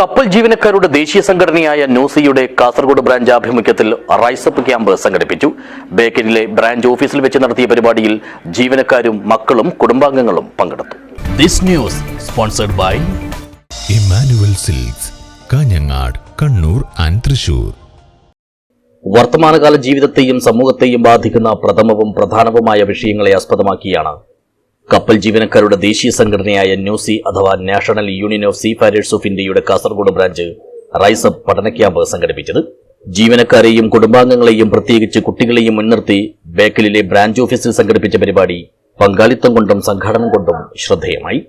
കപ്പൽ ജീവനക്കാരുടെ ദേശീയ സംഘടനയായ നോസിയുടെ കാസർഗോഡ് ബ്രാഞ്ച് ആഭിമുഖ്യത്തിൽ റൈസപ്പ് ക്യാമ്പ് സംഘടിപ്പിച്ചു. ബേക്കനിലെ ബ്രാഞ്ച് ഓഫീസിൽ വെച്ച് നടത്തിയ പരിപാടിയിൽ ജീവനക്കാരും മക്കളും കുടുംബാംഗങ്ങളും പങ്കെടുത്തു. This news sponsored by Emmanuel Silks Kanhangad Kannur and Thrissur. വർത്തമാനകാല ജീവിതത്തെയും സമൂഹത്തെയും ബാധിക്കുന്ന പ്രഥമവും പ്രധാനവുമായ വിഷയങ്ങളെ ആസ്പദമാക്കിയാണ് കപ്പൽ ജീവനക്കാരുടെ ദേശീയ സംഘടനയായ ന്യൂസി അഥവാ national union of sea seafarers of ഇന്ത്യയുടെ കാസർഗോഡ് ബ്രാഞ്ച് റൈസപ്പ് പഠന ക്യാമ്പ് സംഘടിപ്പിച്ചത്. ജീവനക്കാരെയും കുടുംബാംഗങ്ങളെയും പ്രത്യേകിച്ച് കുട്ടികളെയും മുൻനിർത്തി ബേക്കലിലെ ബ്രാഞ്ച് ഓഫീസിൽ സംഘടിപ്പിച്ച പരിപാടി പങ്കാളിത്തം കൊണ്ടും സംഘാടനം കൊണ്ടും ശ്രദ്ധേയമായി.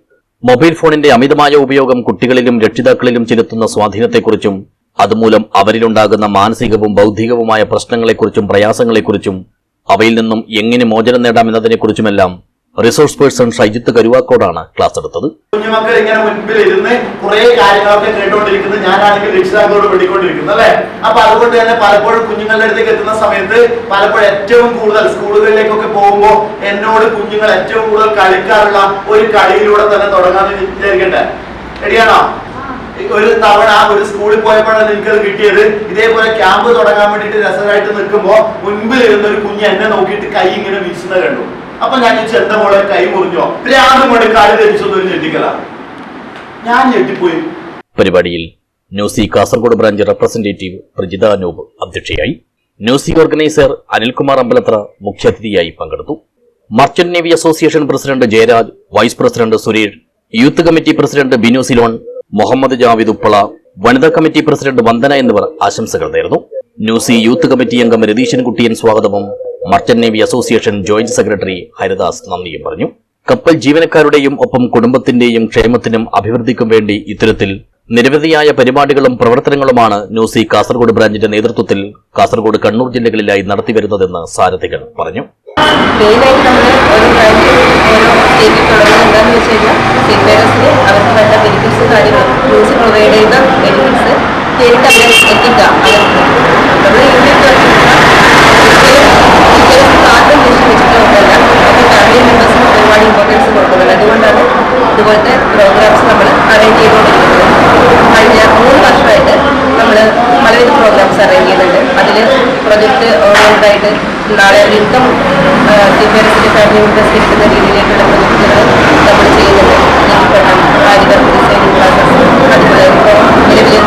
മൊബൈൽ ഫോണിന്റെ അമിതമായ ഉപയോഗം കുട്ടികളിലും രക്ഷിതാക്കളിലും ചെലുത്തുന്ന സ്വാധീനത്തെക്കുറിച്ചും അതുമൂലം അവരിലുണ്ടാകുന്ന മാനസികവും ബൗദ്ധികവുമായ പ്രശ്നങ്ങളെക്കുറിച്ചും പ്രയാസങ്ങളെക്കുറിച്ചും അവയിൽ നിന്നും എങ്ങനെ മോചനം നേടാമെന്നതിനെക്കുറിച്ചുമെല്ലാം റിസോഴ്സ് പേഴ്സൺ ഷൈജിത്ത് കരുവാക്കോടാണ് ക്ലാസ് എടുത്തത്. കുഞ്ഞുമക്കൾ ഇങ്ങനെ മുൻപിൽ ഇരുന്ന് കുറെ കാര്യങ്ങളൊക്കെ കേട്ടുകൊണ്ടിരിക്കുന്നത് ഞാനാണെങ്കിൽ രക്ഷിതാക്കളോട് വെടിക്കൊണ്ടിരിക്കുന്നത് അല്ലെ? അപ്പൊ അതുകൊണ്ട് തന്നെ പലപ്പോഴും കുഞ്ഞുങ്ങളുടെ അടുത്തേക്ക് എത്തുന്ന സമയത്ത് പലപ്പോഴും ഏറ്റവും കൂടുതൽ സ്കൂളുകളിലേക്കൊക്കെ പോകുമ്പോൾ എന്നോട് കുഞ്ഞുങ്ങൾ ഏറ്റവും കൂടുതൽ കളിക്കാറുള്ള ഒരു കളിയിലൂടെ തന്നെ തുടങ്ങാൻ വിചാരിക്കട്ടെ റെഡിയാണോ? ഒരു തവണ ഒരു സ്കൂളിൽ പോയപ്പോഴാണ് എനിക്കത് കിട്ടിയത്. ഇതേപോലെ ക്യാമ്പ് തുടങ്ങാൻ വേണ്ടിയിട്ട് രസമായിട്ട് നിൽക്കുമ്പോൾ മുൻപിൽ ഇരുന്ന ഒരു കുഞ്ഞ് എന്നെ നോക്കിയിട്ട് കൈ ഇങ്ങനെ വീശുന്നത് കണ്ടു. അപ്പൊ ഞാൻ ചെന്ത മോളെ? കൈ മുറിഞ്ഞോ? ഭ്രാന്ത് കൊണ്ട് കാൽ ധരിച്ചൊന്നും ഞെട്ടിക്കല. ഞാൻ ഞെട്ടിപ്പോയി. പരിപാടിയിൽ NUSI Kasaragod branch representative Prajitha Anoop അധ്യക്ഷയായി. ന്യൂസി ഓർഗനൈസർ അനിൽകുമാർ അമ്പലത്ര മുഖ്യാതിഥിയായി പങ്കെടുത്തു. Merchant navy association president Jayaraj vice president Suresh youth committee president Binu Ceylon Muhammad Javid Uppala വനിതാ കമ്മിറ്റി പ്രസിഡന്റ് വന്ദന എന്നിവർ ആശംസകൾ നേർന്നു. ന്യൂസി യൂത്ത് കമ്മിറ്റി അംഗം രതീശൻ കുട്ടിയൻ സ്വാഗതവും merchant navy association joint secretary Haridas നന്ദിയും പറഞ്ഞു. കപ്പൽ ജീവനക്കാരുടെയും ഒപ്പം കുടുംബത്തിന്റെയും ക്ഷേമത്തിനും അഭിവൃദ്ധിക്കും വേണ്ടി ഇത്തരത്തിൽ നിരവധിയായ പരിപാടികളും പ്രവർത്തനങ്ങളുമാണ് ന്യൂസി കാസർഗോഡ് ബ്രാഞ്ചിന്റെ നേതൃത്വത്തിൽ കാസർഗോഡ് കണ്ണൂർ ജില്ലകളിലായി നടത്തിവരുന്നതെന്ന് സാരഥികൾ പറഞ്ഞു. അവർക്ക് വേണ്ട ബെനിഫിറ്റ്സ് കാര്യങ്ങൾ ന്യൂസ് പ്രൊവൈഡ് ചെയ്ത ബെനിഫിറ്റ്സ് അവരെ പലവിധ പ്രോഗ്രാംസ് അറേഞ്ച് ചെയ്യുന്നുണ്ട് അതിൽ പ്രൊജക്ട് ഓറിയന്റായിട്ട് നാളെ ഒരു ഇൻകം ടീച്ചേഴ്സിന്റെ ഫാമിലി മെമ്പേഴ്സ് കിട്ടുന്ന രീതിയിലേക്കുള്ള പ്രൊജക്റ്റുകൾ നമ്മൾ ചെയ്യുന്നുണ്ട്. കാരികർ ഡിസൈനിങ് ക്ലാസ്സസ് അതുപോലെ ഇപ്പോൾ നിലവിൽ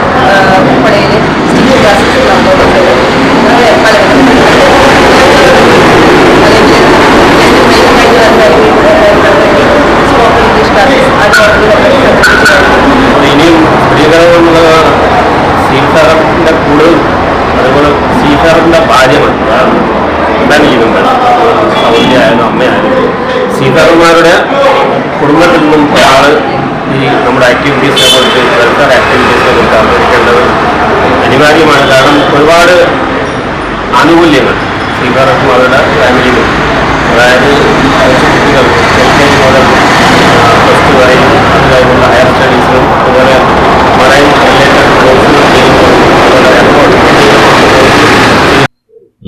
സീഫർമാരുടെ കുടുംബത്തിൽ നിന്നും ഒരാൾ ഈ നമ്മുടെ ആക്ടിവിറ്റീസിനെ കുറിച്ച് വെൽഫെയർ ആക്ടിവിറ്റീസിനെ കുറിച്ച് അറിഞ്ഞിരിക്കേണ്ടത് അനിവാര്യമാണ്. കാരണം ഒരുപാട് ആനുകൂല്യങ്ങൾ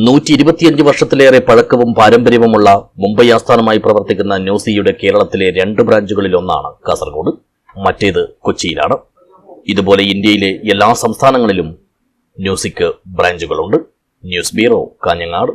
നൂറ്റി ഇരുപത്തിയഞ്ച് വർഷത്തിലേറെ പഴക്കവും പാരമ്പര്യവുമുള്ള മുംബൈ ആസ്ഥാനമായി പ്രവർത്തിക്കുന്ന ന്യൂസിയുടെ കേരളത്തിലെ രണ്ട് ബ്രാഞ്ചുകളിൽ ഒന്നാണ് കാസർഗോഡ് മറ്റേത് കൊച്ചിയിലാണ്. ഇതുപോലെ ഇന്ത്യയിലെ എല്ലാ സംസ്ഥാനങ്ങളിലും ന്യൂസിക്ക് ബ്രാഞ്ചുകളുണ്ട്. News bureau Kanhangad.